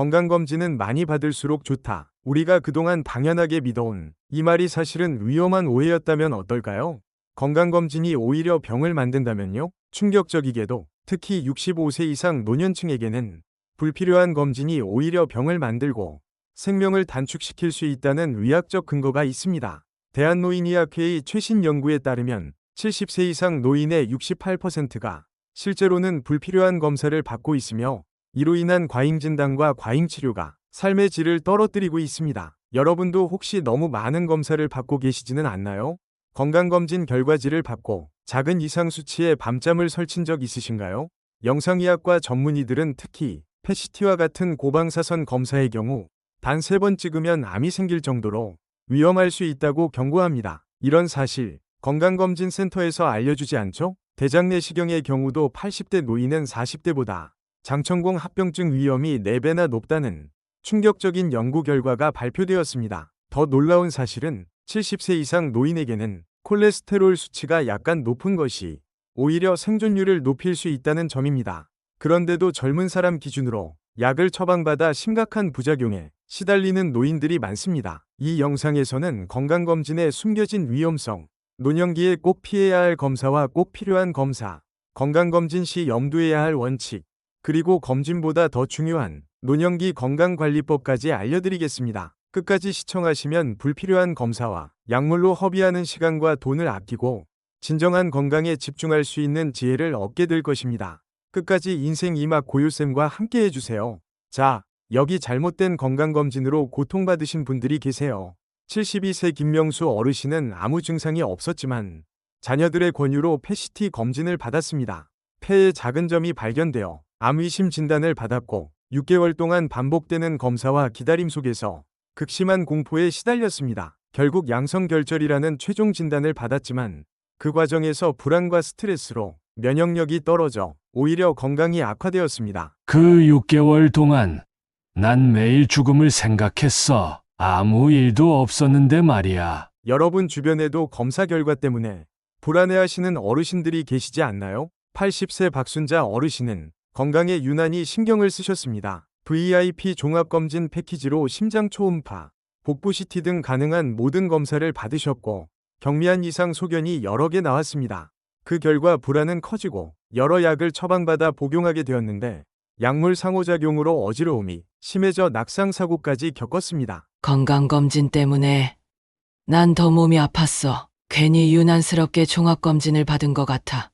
건강검진은 많이 받을수록 좋다. 우리가 그동안 당연하게 믿어온 이 말이 사실은 위험한 오해였다면 어떨까요? 건강검진이 오히려 병을 만든다면요? 충격적이게도 특히 65세 이상 노년층에게는 불필요한 검진이 오히려 병을 만들고 생명을 단축시킬 수 있다는 의학적 근거가 있습니다. 대한노인의학회의 최신 연구에 따르면 70세 이상 노인의 68%가 실제로는 불필요한 검사를 받고 있으며 이로 인한 과잉 진단과 과잉 치료가 삶의 질을 떨어뜨리고 있습니다. 여러분도 혹시 너무 많은 검사를 받고 계시지는 않나요? 건강검진 결과지를 받고 작은 이상 수치에 밤잠을 설친 적 있으신가요? 영상의학과 전문의들은 특히 패시티와 같은 고방사선 검사의 경우 단 세 번 찍으면 암이 생길 정도로 위험할 수 있다고 경고합니다. 이런 사실 건강검진센터에서 알려주지 않죠? 대장내시경의 경우도 80대 노인은 40대보다 장천공 합병증 위험이 4배나 높다는 충격적인 연구 결과가 발표되었습니다. 더 놀라운 사실은 70세 이상 노인에게는 콜레스테롤 수치가 약간 높은 것이 오히려 생존율을 높일 수 있다는 점입니다. 그런데도 젊은 사람 기준으로 약을 처방받아 심각한 부작용에 시달리는 노인들이 많습니다. 이 영상에서는 건강검진의 숨겨진 위험성, 노년기에 꼭 피해야 할 검사와 꼭 필요한 검사, 건강검진 시 염두해야 할 원칙, 그리고 검진보다 더 중요한 노년기 건강관리법까지 알려드리겠습니다. 끝까지 시청하시면 불필요한 검사와 약물로 허비하는 시간과 돈을 아끼고 진정한 건강에 집중할 수 있는 지혜를 얻게 될 것입니다. 끝까지 인생 이막 고요쌤과 함께 해주세요. 자, 여기 잘못된 건강검진으로 고통받으신 분들이 계세요. 72세 김명수 어르신은 아무 증상이 없었지만 자녀들의 권유로 패시티 검진을 받았습니다. 폐에 작은 점이 발견되어 암의심 진단을 받았고 6개월 동안 반복되는 검사와 기다림 속에서 극심한 공포에 시달렸습니다. 결국 양성결절이라는 최종 진단을 받았지만 그 과정에서 불안과 스트레스로 면역력이 떨어져 오히려 건강이 악화되었습니다. 그 6개월 동안 난 매일 죽음을 생각했어. 아무 일도 없었는데 말이야. 여러분 주변에도 검사 결과 때문에 불안해하시는 어르신들이 계시지 않나요? 80세 박순자 어르신은 건강에 유난히 신경을 쓰셨습니다. VIP 종합검진 패키지로 심장 초음파, 복부 CT 등 가능한 모든 검사를 받으셨고 경미한 이상 소견이 여러 개 나왔습니다. 그 결과 불안은 커지고 여러 약을 처방받아 복용하게 되었는데 약물 상호작용으로 어지러움이 심해져 낙상 사고까지 겪었습니다. 건강검진 때문에 난 더 몸이 아팠어. 괜히 유난스럽게 종합검진을 받은 것 같아.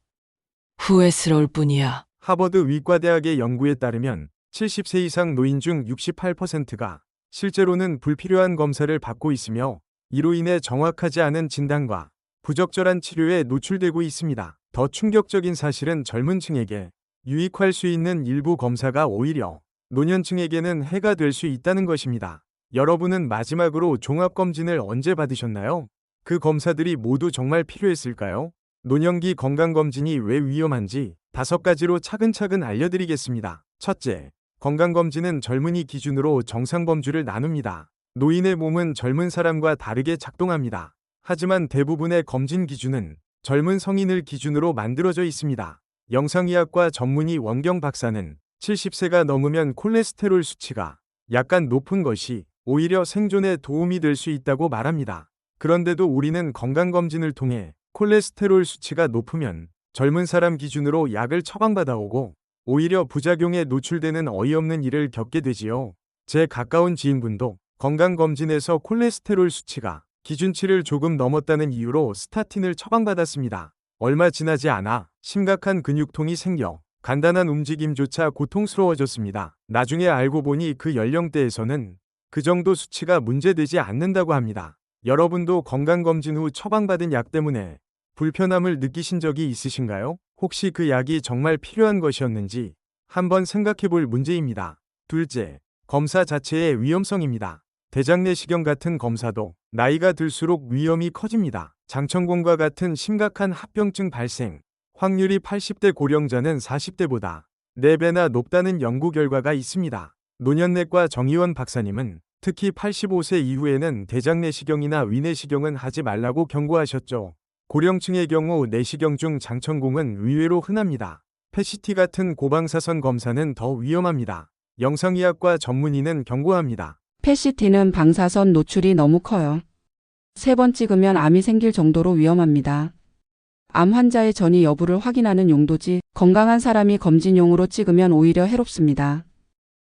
후회스러울 뿐이야. 하버드 위과대학의 연구에 따르면 70세 이상 노인 중 68%가 실제로는 불필요한 검사를 받고 있으며 이로 인해 정확하지 않은 진단과 부적절한 치료에 노출되고 있습니다. 더 충격적인 사실은 젊은 층에게 유익할 수 있는 일부 검사가 오히려 노년층에게는 해가 될 수 있다는 것입니다. 여러분은 마지막으로 종합검진을 언제 받으셨나요? 그 검사들이 모두 정말 필요했을까요? 노년기 건강검진이 왜 위험한지 다섯 가지로 차근차근 알려드리겠습니다. 첫째, 건강검진은 젊은이 기준으로 정상 범주를 나눕니다. 노인의 몸은 젊은 사람과 다르게 작동합니다. 하지만 대부분의 검진 기준은 젊은 성인을 기준으로 만들어져 있습니다. 영상의학과 전문의 원경 박사는 70세가 넘으면 콜레스테롤 수치가 약간 높은 것이 오히려 생존에 도움이 될 수 있다고 말합니다. 그런데도 우리는 건강검진을 통해 콜레스테롤 수치가 높으면 젊은 사람 기준으로 약을 처방받아오고 오히려 부작용에 노출되는 어이없는 일을 겪게 되지요. 제 가까운 지인분도 건강검진에서 콜레스테롤 수치가 기준치를 조금 넘었다는 이유로 스타틴을 처방받았습니다. 얼마 지나지 않아 심각한 근육통이 생겨 간단한 움직임조차 고통스러워졌습니다. 나중에 알고 보니 그 연령대에서는 그 정도 수치가 문제되지 않는다고 합니다. 여러분도 건강검진 후 처방받은 약 때문에 불편함을 느끼신 적이 있으신가요? 혹시 그 약이 정말 필요한 것이었는지 한번 생각해 볼 문제입니다. 둘째, 검사 자체의 위험성입니다. 대장내시경 같은 검사도 나이가 들수록 위험이 커집니다. 장천공과 같은 심각한 합병증 발생, 확률이 80대 고령자는 40대보다 4배나 높다는 연구 결과가 있습니다. 노년내과 정의원 박사님은 특히 85세 이후에는 대장내시경이나 위내시경은 하지 말라고 경고하셨죠. 고령층의 경우 내시경 중 장천공은 의외로 흔합니다. 패시티 같은 고방사선 검사는 더 위험합니다. 영상의학과 전문의는 경고합니다. 펫시티는 방사선 노출이 너무 커요. 세 번 찍으면 암이 생길 정도로 위험합니다. 암 환자의 전이 여부를 확인하는 용도지 건강한 사람이 검진용으로 찍으면 오히려 해롭습니다.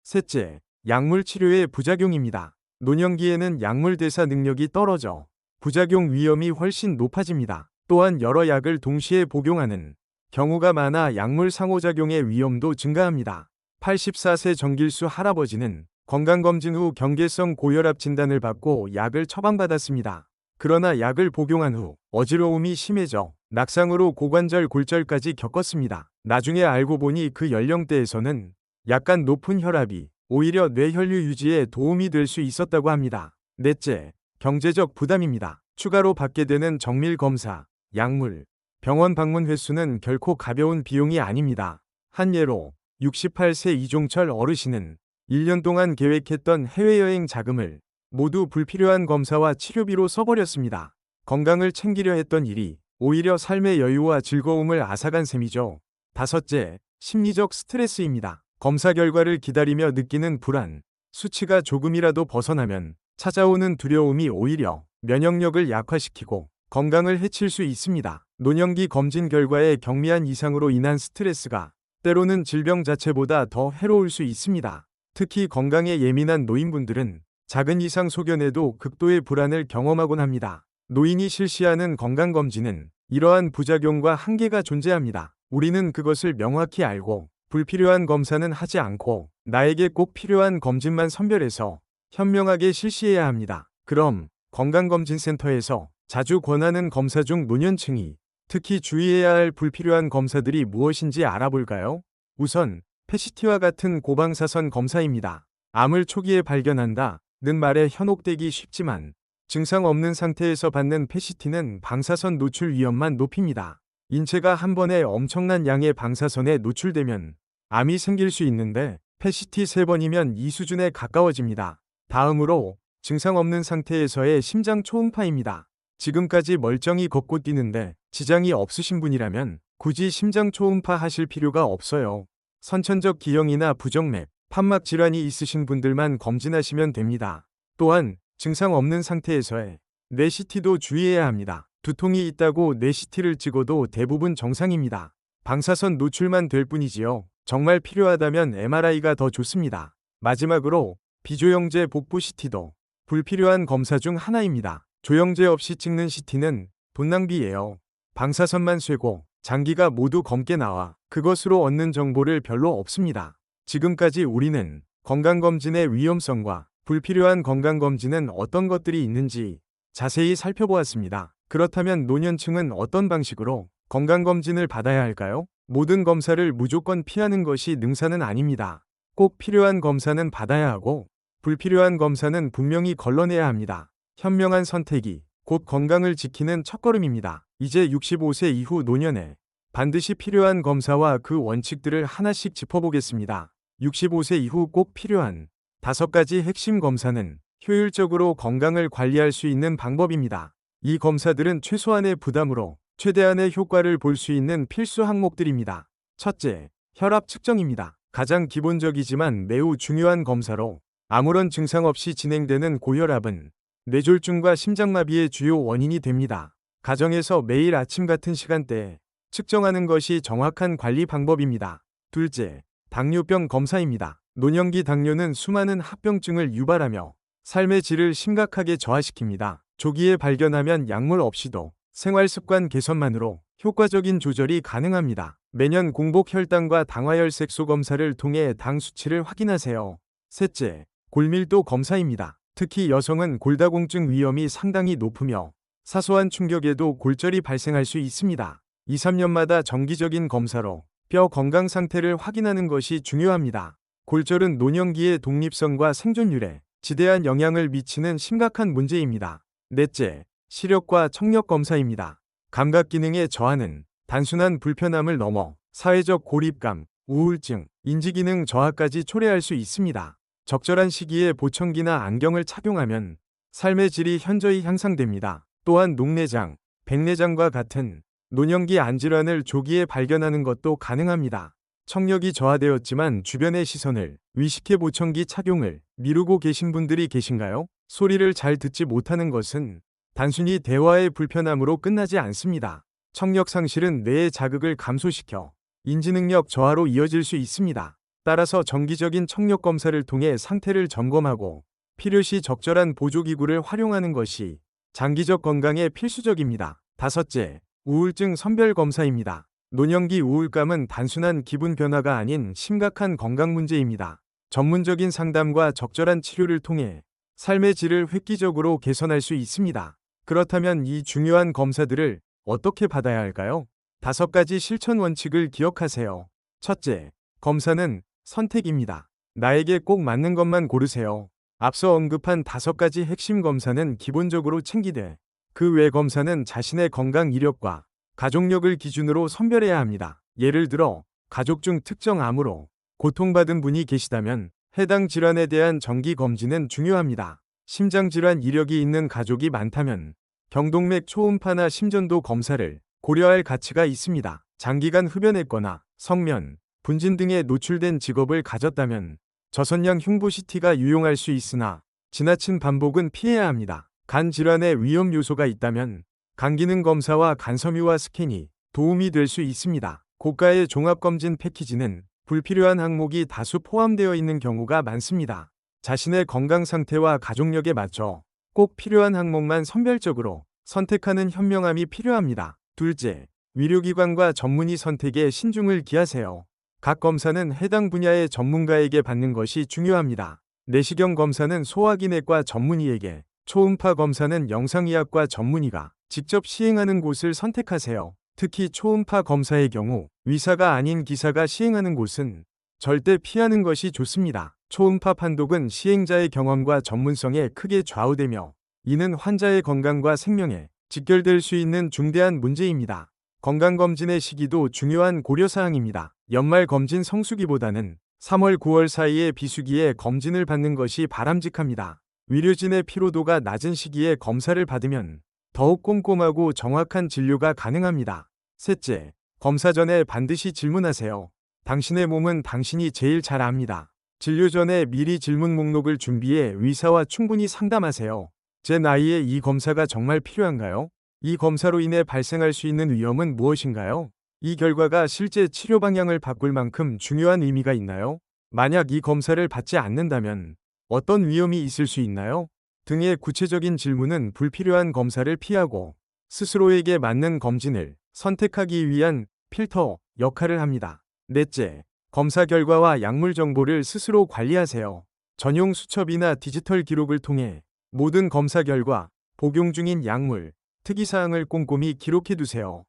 셋째, 약물 치료의 부작용입니다. 노년기에는 약물 대사 능력이 떨어져 부작용 위험이 훨씬 높아집니다. 또한 여러 약을 동시에 복용하는 경우가 많아 약물 상호작용의 위험도 증가합니다. 84세 정길수 할아버지는 건강검진 후 경계성 고혈압 진단을 받고 약을 처방받았습니다. 그러나 약을 복용한 후 어지러움이 심해져 낙상으로 고관절 골절까지 겪었습니다. 나중에 알고 보니 그 연령대에서는 약간 높은 혈압이 오히려 뇌혈류 유지에 도움이 될 수 있었다고 합니다. 넷째, 경제적 부담입니다. 추가로 받게 되는 정밀 검사, 약물, 병원 방문 횟수는 결코 가벼운 비용이 아닙니다. 한 예로 68세 이종철 어르신은 1년 동안 계획했던 해외여행 자금을 모두 불필요한 검사와 치료비로 써버렸습니다. 건강을 챙기려 했던 일이 오히려 삶의 여유와 즐거움을 앗아간 셈이죠. 다섯째, 심리적 스트레스입니다. 검사 결과를 기다리며 느끼는 불안, 수치가 조금이라도 벗어나면 찾아오는 두려움이 오히려 면역력을 약화시키고 건강을 해칠 수 있습니다. 노년기 검진 결과의 경미한 이상으로 인한 스트레스가 때로는 질병 자체보다 더 해로울 수 있습니다. 특히 건강에 예민한 노인분들은 작은 이상 소견에도 극도의 불안을 경험하곤 합니다. 노인이 실시하는 건강검진은 이러한 부작용과 한계가 존재합니다. 우리는 그것을 명확히 알고 불필요한 검사는 하지 않고 나에게 꼭 필요한 검진만 선별해서 현명하게 실시해야 합니다. 그럼 건강검진센터에서 자주 권하는 검사 중 노년층이 특히 주의해야 할 불필요한 검사들이 무엇인지 알아볼까요? 우선 페시티와 같은 고방사선 검사입니다. 암을 초기에 발견한다. 는 말에 현혹되기 쉽지만 증상 없는 상태에서 받는 페시티는 방사선 노출 위험만 높입니다. 인체가 한 번에 엄청난 양의 방사선에 노출되면 암이 생길 수 있는데 페시티 3번이면 이 수준에 가까워집니다. 다음으로 증상 없는 상태에서의 심장 초음파입니다. 지금까지 멀쩡히 걷고 뛰는데 지장이 없으신 분이라면 굳이 심장 초음파 하실 필요가 없어요. 선천적 기형이나 부정맥, 판막 질환이 있으신 분들만 검진하시면 됩니다. 또한 증상 없는 상태에서의 뇌CT도 주의해야 합니다. 두통이 있다고 뇌CT를 찍어도 대부분 정상입니다. 방사선 노출만 될 뿐이지요. 정말 필요하다면 MRI가 더 좋습니다. 마지막으로 비조영제 복부 CT도 불필요한 검사 중 하나입니다. 조영제 없이 찍는 CT는 돈 낭비예요. 방사선만 쐬고 장기가 모두 검게 나와 그것으로 얻는 정보를 별로 없습니다. 지금까지 우리는 건강검진의 위험성과 불필요한 건강검진은 어떤 것들이 있는지 자세히 살펴보았습니다. 그렇다면 노년층은 어떤 방식으로 건강검진을 받아야 할까요? 모든 검사를 무조건 피하는 것이 능사는 아닙니다. 꼭 필요한 검사는 받아야 하고 불필요한 검사는 분명히 걸러내야 합니다. 현명한 선택이 곧 건강을 지키는 첫걸음입니다. 이제 65세 이후 노년에 반드시 필요한 검사와 그 원칙들을 하나씩 짚어보겠습니다. 65세 이후 꼭 필요한 다섯 가지 핵심 검사는 효율적으로 건강을 관리할 수 있는 방법입니다. 이 검사들은 최소한의 부담으로 최대한의 효과를 볼 수 있는 필수 항목들입니다. 첫째, 혈압 측정입니다. 가장 기본적이지만 매우 중요한 검사로 아무런 증상 없이 진행되는 고혈압은 뇌졸중과 심장마비의 주요 원인이 됩니다. 가정에서 매일 아침 같은 시간대에 측정하는 것이 정확한 관리 방법입니다. 둘째, 당뇨병 검사입니다. 노년기 당뇨는 수많은 합병증을 유발하며 삶의 질을 심각하게 저하시킵니다. 조기에 발견하면 약물 없이도 생활 습관 개선만으로 효과적인 조절이 가능합니다. 매년 공복 혈당과 당화혈색소 검사를 통해 당 수치를 확인하세요. 셋째, 골밀도 검사입니다. 특히 여성은 골다공증 위험이 상당히 높으며 사소한 충격에도 골절이 발생할 수 있습니다. 2, 3년마다 정기적인 검사로 뼈 건강 상태를 확인하는 것이 중요합니다. 골절은 노년기의 독립성과 생존율에 지대한 영향을 미치는 심각한 문제입니다. 넷째, 시력과 청력 검사입니다. 감각 기능의 저하는 단순한 불편함을 넘어 사회적 고립감, 우울증, 인지기능 저하까지 초래할 수 있습니다. 적절한 시기에 보청기나 안경을 착용하면 삶의 질이 현저히 향상됩니다. 또한 녹내장, 백내장과 같은 노년기 안질환을 조기에 발견하는 것도 가능합니다. 청력이 저하되었지만 주변의 시선을 위식해 보청기 착용을 미루고 계신 분들이 계신가요? 소리를 잘 듣지 못하는 것은 단순히 대화의 불편함으로 끝나지 않습니다. 청력 상실은 뇌의 자극을 감소시켜 인지능력 저하로 이어질 수 있습니다. 따라서 정기적인 청력 검사를 통해 상태를 점검하고 필요시 적절한 보조기구를 활용하는 것이 장기적 건강에 필수적입니다. 다섯째, 우울증 선별 검사입니다. 노년기 우울감은 단순한 기분 변화가 아닌 심각한 건강 문제입니다. 전문적인 상담과 적절한 치료를 통해 삶의 질을 획기적으로 개선할 수 있습니다. 그렇다면 이 중요한 검사들을 어떻게 받아야 할까요? 다섯 가지 실천 원칙을 기억하세요. 첫째, 검사는 선택입니다. 나에게 꼭 맞는 것만 고르세요. 앞서 언급한 다섯 가지 핵심 검사는 기본적으로 챙기되 그 외 검사는 자신의 건강 이력과 가족력을 기준으로 선별해야 합니다. 예를 들어 가족 중 특정 암으로 고통받은 분이 계시다면 해당 질환에 대한 정기 검진은 중요합니다. 심장 질환 이력이 있는 가족이 많다면 경동맥 초음파나 심전도 검사를 고려할 가치가 있습니다. 장기간 흡연했거나 성면, 분진 등에 노출된 직업을 가졌다면 저선량 흉부 CT가 유용할 수 있으나 지나친 반복은 피해야 합니다. 간 질환에 위험 요소가 있다면 간 기능 검사와 간섬유와 스캔이 도움이 될 수 있습니다. 고가의 종합검진 패키지는 불필요한 항목이 다수 포함되어 있는 경우가 많습니다. 자신의 건강 상태와 가족력에 맞춰 꼭 필요한 항목만 선별적으로 선택하는 현명함이 필요합니다. 둘째, 의료기관과 전문의 선택에 신중을 기하세요. 각 검사는 해당 분야의 전문가에게 받는 것이 중요합니다. 내시경 검사는 소화기내과 전문의에게, 초음파 검사는 영상의학과 전문의가 직접 시행하는 곳을 선택하세요. 특히 초음파 검사의 경우 의사가 아닌 기사가 시행하는 곳은 절대 피하는 것이 좋습니다. 초음파 판독은 시행자의 경험과 전문성에 크게 좌우되며 이는 환자의 건강과 생명에 직결될 수 있는 중대한 문제입니다. 건강검진의 시기도 중요한 고려사항입니다. 연말 검진 성수기보다는 3월 9월 사이의 비수기에 검진을 받는 것이 바람직합니다. 의료진의 피로도가 낮은 시기에 검사를 받으면 더욱 꼼꼼하고 정확한 진료가 가능합니다. 셋째, 검사 전에 반드시 질문하세요. 당신의 몸은 당신이 제일 잘 압니다. 진료 전에 미리 질문 목록을 준비해 의사와 충분히 상담하세요. 제 나이에 이 검사가 정말 필요한가요? 이 검사로 인해 발생할 수 있는 위험은 무엇인가요? 이 결과가 실제 치료 방향을 바꿀 만큼 중요한 의미가 있나요? 만약 이 검사를 받지 않는다면 어떤 위험이 있을 수 있나요? 등의 구체적인 질문은 불필요한 검사를 피하고 스스로에게 맞는 검진을 선택하기 위한 필터 역할을 합니다. 넷째, 검사 결과와 약물 정보를 스스로 관리하세요. 전용 수첩이나 디지털 기록을 통해 모든 검사 결과, 복용 중인 약물, 특이사항을 꼼꼼히 기록해 두세요.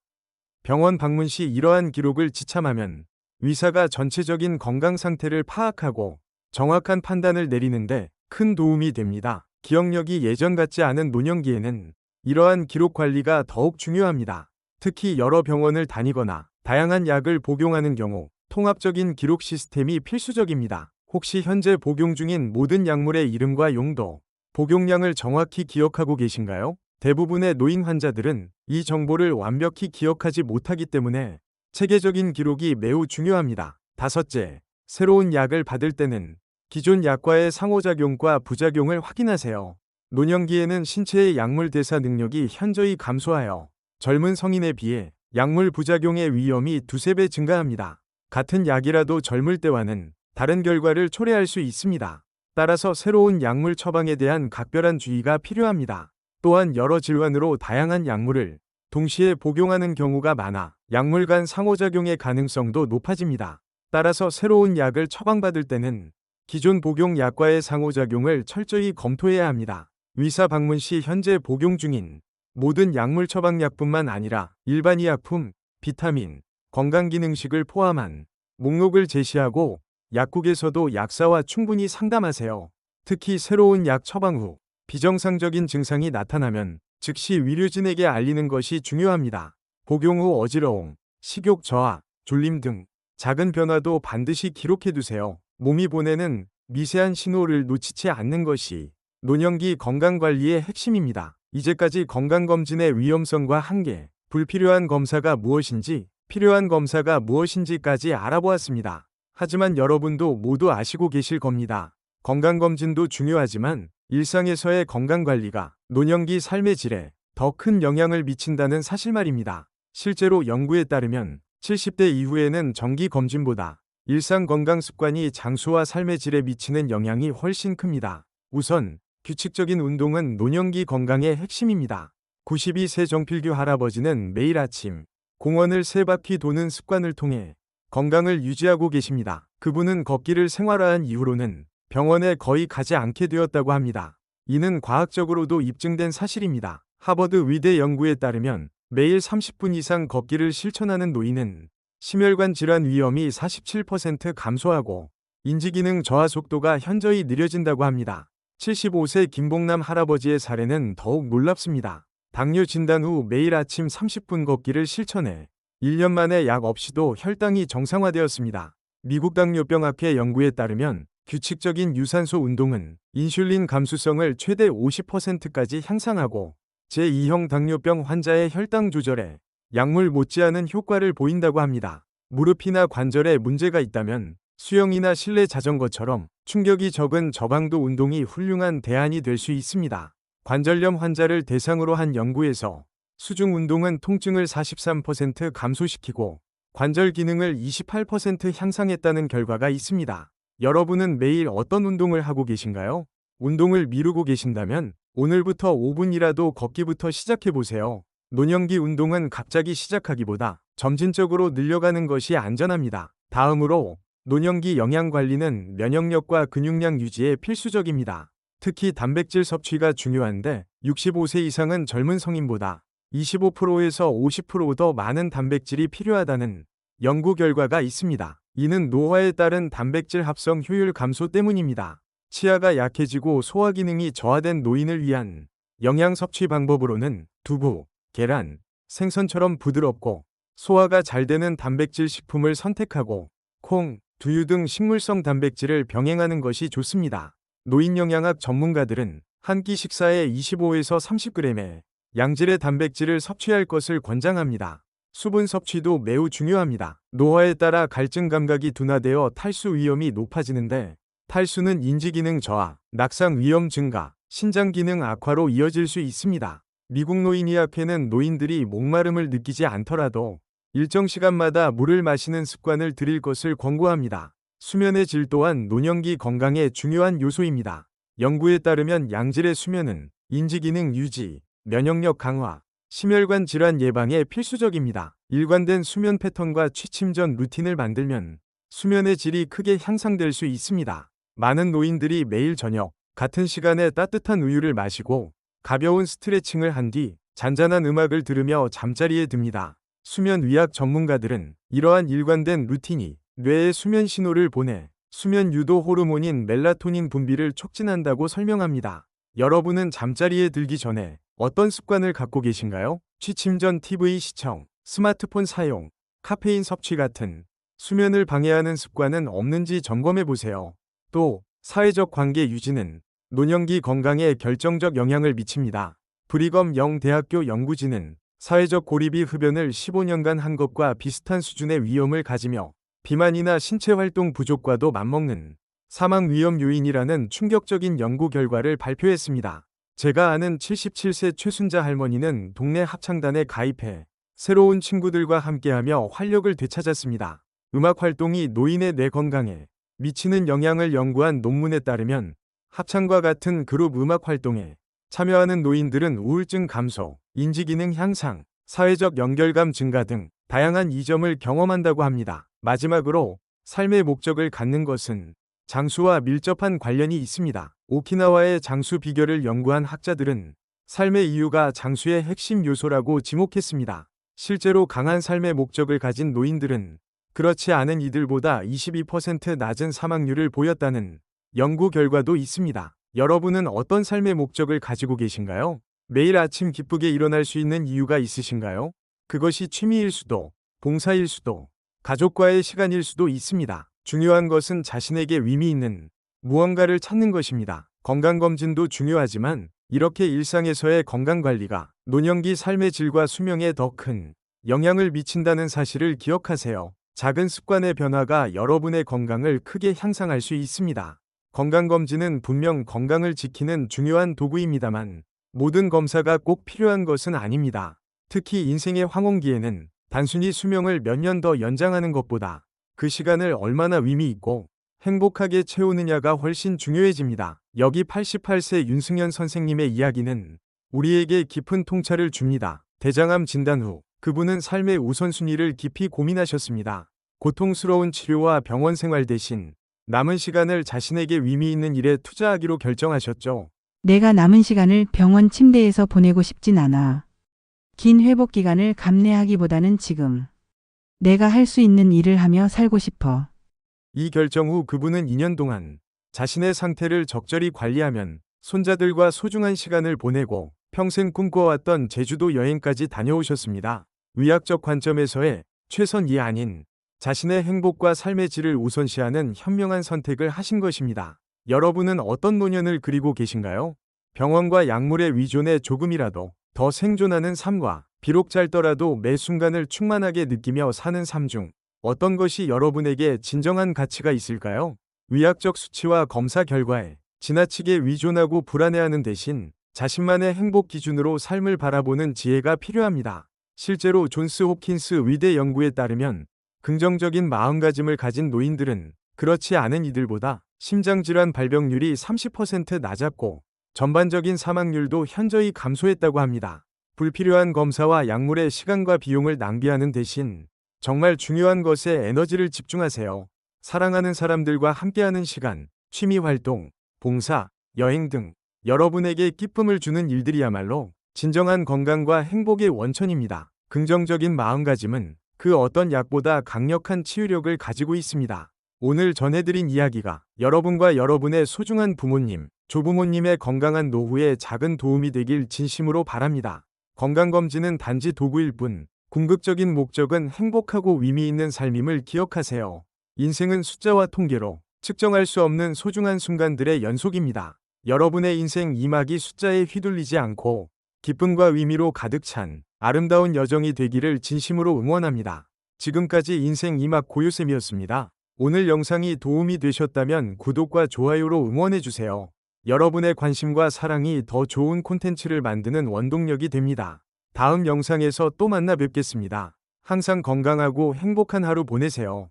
병원 방문 시 이러한 기록을 지참하면 의사가 전체적인 건강 상태를 파악하고 정확한 판단을 내리는데 큰 도움이 됩니다. 기억력이 예전 같지 않은 노년기에는 이러한 기록 관리가 더욱 중요합니다. 특히 여러 병원을 다니거나 다양한 약을 복용하는 경우 통합적인 기록 시스템이 필수적입니다. 혹시 현재 복용 중인 모든 약물의 이름과 용도, 복용량을 정확히 기억하고 계신가요? 대부분의 노인 환자들은 이 정보를 완벽히 기억하지 못하기 때문에 체계적인 기록이 매우 중요합니다. 다섯째, 새로운 약을 받을 때는 기존 약과의 상호작용과 부작용을 확인하세요. 노년기에는 신체의 약물 대사 능력이 현저히 감소하여 젊은 성인에 비해 약물 부작용의 위험이 두세 배 증가합니다. 같은 약이라도 젊을 때와는 다른 결과를 초래할 수 있습니다. 따라서 새로운 약물 처방에 대한 각별한 주의가 필요합니다. 또한 여러 질환으로 다양한 약물을 동시에 복용하는 경우가 많아 약물 간 상호작용의 가능성도 높아집니다. 따라서 새로운 약을 처방받을 때는 기존 복용 약과의 상호작용을 철저히 검토해야 합니다. 의사 방문 시 현재 복용 중인 모든 약물 처방약뿐만 아니라 일반 의약품, 비타민, 건강기능식을 포함한 목록을 제시하고 약국에서도 약사와 충분히 상담하세요. 특히 새로운 약 처방 후 비정상적인 증상이 나타나면 즉시 의료진에게 알리는 것이 중요합니다. 복용 후 어지러움, 식욕 저하, 졸림 등 작은 변화도 반드시 기록해 두세요. 몸이 보내는 미세한 신호를 놓치지 않는 것이 노년기 건강관리의 핵심입니다. 이제까지 건강검진의 위험성과 한계, 불필요한 검사가 무엇인지 필요한 검사가 무엇인지까지 알아보았습니다. 하지만 여러분도 모두 아시고 계실 겁니다. 건강검진도 중요하지만 일상에서의 건강관리가 노년기 삶의 질에 더 큰 영향을 미친다는 사실 말입니다. 실제로 연구에 따르면 70대 이후에는 정기검진보다 일상 건강 습관이 장수와 삶의 질에 미치는 영향이 훨씬 큽니다. 우선 규칙적인 운동은 노년기 건강의 핵심입니다. 92세 정필규 할아버지는 매일 아침 공원을 세 바퀴 도는 습관을 통해 건강을 유지하고 계십니다. 그분은 걷기를 생활화한 이후로는 병원에 거의 가지 않게 되었다고 합니다. 이는 과학적으로도 입증된 사실입니다. 하버드 의대 연구에 따르면 매일 30분 이상 걷기를 실천하는 노인은 심혈관 질환 위험이 47% 감소하고 인지기능 저하 속도가 현저히 느려진다고 합니다. 75세 김봉남 할아버지의 사례는 더욱 놀랍습니다. 당뇨 진단 후 매일 아침 30분 걷기를 실천해 1년 만에 약 없이도 혈당이 정상화되었습니다. 미국 당뇨병학회 연구에 따르면 규칙적인 유산소 운동은 인슐린 감수성을 최대 50%까지 향상하고 제2형 당뇨병 환자의 혈당 조절에 약물 못지않은 효과를 보인다고 합니다. 무릎이나 관절에 문제가 있다면 수영이나 실내 자전거처럼 충격이 적은 저강도 운동이 훌륭한 대안이 될 수 있습니다. 관절염 환자를 대상으로 한 연구에서 수중 운동은 통증을 43% 감소시키고 관절 기능을 28% 향상했다는 결과가 있습니다. 여러분은 매일 어떤 운동을 하고 계신가요? 운동을 미루고 계신다면 오늘부터 5분이라도 걷기부터 시작해 보세요. 노년기 운동은 갑자기 시작하기보다 점진적으로 늘려가는 것이 안전합니다. 다음으로 노년기 영양 관리는 면역력과 근육량 유지에 필수적입니다. 특히 단백질 섭취가 중요한데 65세 이상은 젊은 성인보다 25%에서 50%더 많은 단백질이 필요하다는 연구 결과가 있습니다. 이는 노화에 따른 단백질 합성 효율 감소 때문입니다. 치아가 약해지고 소화 기능이 저하된 노인을 위한 영양 섭취 방법으로는 두부, 계란, 생선처럼 부드럽고 소화가 잘 되는 단백질 식품을 선택하고 콩, 두유 등 식물성 단백질을 병행하는 것이 좋습니다. 노인 영양학 전문가들은 한 끼 식사에 25에서 30g의 양질의 단백질을 섭취할 것을 권장합니다. 수분 섭취도 매우 중요합니다. 노화에 따라 갈증 감각이 둔화되어 탈수 위험이 높아지는데 탈수는 인지기능 저하, 낙상 위험 증가, 신장 기능 악화로 이어질 수 있습니다. 미국 노인의학회는 노인들이 목마름을 느끼지 않더라도 일정 시간마다 물을 마시는 습관을 들일 것을 권고합니다. 수면의 질 또한 노년기 건강의 중요한 요소입니다. 연구에 따르면 양질의 수면은 인지기능 유지, 면역력 강화, 심혈관 질환 예방에 필수적입니다. 일관된 수면 패턴과 취침 전 루틴을 만들면 수면의 질이 크게 향상될 수 있습니다. 많은 노인들이 매일 저녁 같은 시간에 따뜻한 우유를 마시고 가벼운 스트레칭을 한 뒤 잔잔한 음악을 들으며 잠자리에 듭니다. 수면 의학 전문가들은 이러한 일관된 루틴이 뇌에 수면 신호를 보내 수면 유도 호르몬인 멜라토닌 분비를 촉진한다고 설명합니다. 여러분은 잠자리에 들기 전에 어떤 습관을 갖고 계신가요? 취침 전 TV 시청, 스마트폰 사용, 카페인 섭취 같은 수면을 방해하는 습관은 없는지 점검해 보세요. 또 사회적 관계 유지는 노년기 건강에 결정적 영향을 미칩니다. 브리검 영 대학교 연구진은 사회적 고립이 흡연을 15년간 한 것과 비슷한 수준의 위험을 가지며 비만이나 신체 활동 부족과도 맞먹는 사망 위험 요인이라는 충격적인 연구 결과를 발표했습니다. 제가 아는 77세 최순자 할머니는 동네 합창단에 가입해 새로운 친구들과 함께하며 활력을 되찾았습니다. 음악 활동이 노인의 뇌 건강에 미치는 영향을 연구한 논문에 따르면 합창과 같은 그룹 음악 활동에 참여하는 노인들은 우울증 감소, 인지기능 향상, 사회적 연결감 증가 등 다양한 이점을 경험한다고 합니다. 마지막으로 삶의 목적을 갖는 것은 장수와 밀접한 관련이 있습니다. 오키나와의 장수 비결을 연구한 학자들은 삶의 이유가 장수의 핵심 요소라고 지목했습니다. 실제로 강한 삶의 목적을 가진 노인들은 그렇지 않은 이들보다 22% 낮은 사망률을 보였다는 연구 결과도 있습니다. 여러분은 어떤 삶의 목적을 가지고 계신가요? 매일 아침 기쁘게 일어날 수 있는 이유가 있으신가요? 그것이 취미일 수도, 봉사일 수도, 가족과의 시간일 수도 있습니다. 중요한 것은 자신에게 의미 있는 무언가를 찾는 것입니다. 건강검진도 중요하지만 이렇게 일상에서의 건강관리가 노년기 삶의 질과 수명에 더 큰 영향을 미친다는 사실을 기억하세요. 작은 습관의 변화가 여러분의 건강을 크게 향상할 수 있습니다. 건강검진은 분명 건강을 지키는 중요한 도구입니다만 모든 검사가 꼭 필요한 것은 아닙니다. 특히 인생의 황혼기에는 단순히 수명을 몇 년 더 연장하는 것보다 그 시간을 얼마나 의미 있고 행복하게 채우느냐가 훨씬 중요해집니다. 여기 88세 윤승현 선생님의 이야기는 우리에게 깊은 통찰을 줍니다. 대장암 진단 후 그분은 삶의 우선순위를 깊이 고민하셨습니다. 고통스러운 치료와 병원 생활 대신 남은 시간을 자신에게 의미 있는 일에 투자하기로 결정하셨죠. 내가 남은 시간을 병원 침대에서 보내고 싶진 않아. 긴 회복 기간을 감내하기보다는 지금 내가 할 수 있는 일을 하며 살고 싶어. 이 결정 후 그분은 2년 동안 자신의 상태를 적절히 관리하면 손자들과 소중한 시간을 보내고 평생 꿈꿔왔던 제주도 여행까지 다녀오셨습니다. 의학적 관점에서의 최선이 아닌 자신의 행복과 삶의 질을 우선시하는 현명한 선택을 하신 것입니다. 여러분은 어떤 노년을 그리고 계신가요? 병원과 약물의 위존에 조금이라도 더 생존하는 삶과 비록 짧더라도 매 순간을 충만하게 느끼며 사는 삶 중 어떤 것이 여러분에게 진정한 가치가 있을까요? 의학적 수치와 검사 결과에 지나치게 위존하고 불안해하는 대신 자신만의 행복 기준으로 삶을 바라보는 지혜가 필요합니다. 실제로 존스 홉킨스 의대 연구에 따르면 긍정적인 마음가짐을 가진 노인들은 그렇지 않은 이들보다 심장질환 발병률이 30% 낮았고 전반적인 사망률도 현저히 감소했다고 합니다. 불필요한 검사와 약물의 시간과 비용을 낭비하는 대신 정말 중요한 것에 에너지를 집중하세요. 사랑하는 사람들과 함께하는 시간, 취미 활동, 봉사, 여행 등 여러분에게 기쁨을 주는 일들이야말로 진정한 건강과 행복의 원천입니다. 긍정적인 마음가짐은 그 어떤 약보다 강력한 치유력을 가지고 있습니다. 오늘 전해드린 이야기가 여러분과 여러분의 소중한 부모님, 조부모님의 건강한 노후에 작은 도움이 되길 진심으로 바랍니다. 건강검진은 단지 도구일 뿐, 궁극적인 목적은 행복하고 의미 있는 삶임을 기억하세요. 인생은 숫자와 통계로 측정할 수 없는 소중한 순간들의 연속입니다. 여러분의 인생 이막이 숫자에 휘둘리지 않고 기쁨과 의미로 가득 찬 아름다운 여정이 되기를 진심으로 응원합니다. 지금까지 인생 이막 고요쌤이었습니다. 오늘 영상이 도움이 되셨다면 구독과 좋아요로 응원해주세요. 여러분의 관심과 사랑이 더 좋은 콘텐츠를 만드는 원동력이 됩니다. 다음 영상에서 또 만나 뵙겠습니다. 항상 건강하고 행복한 하루 보내세요.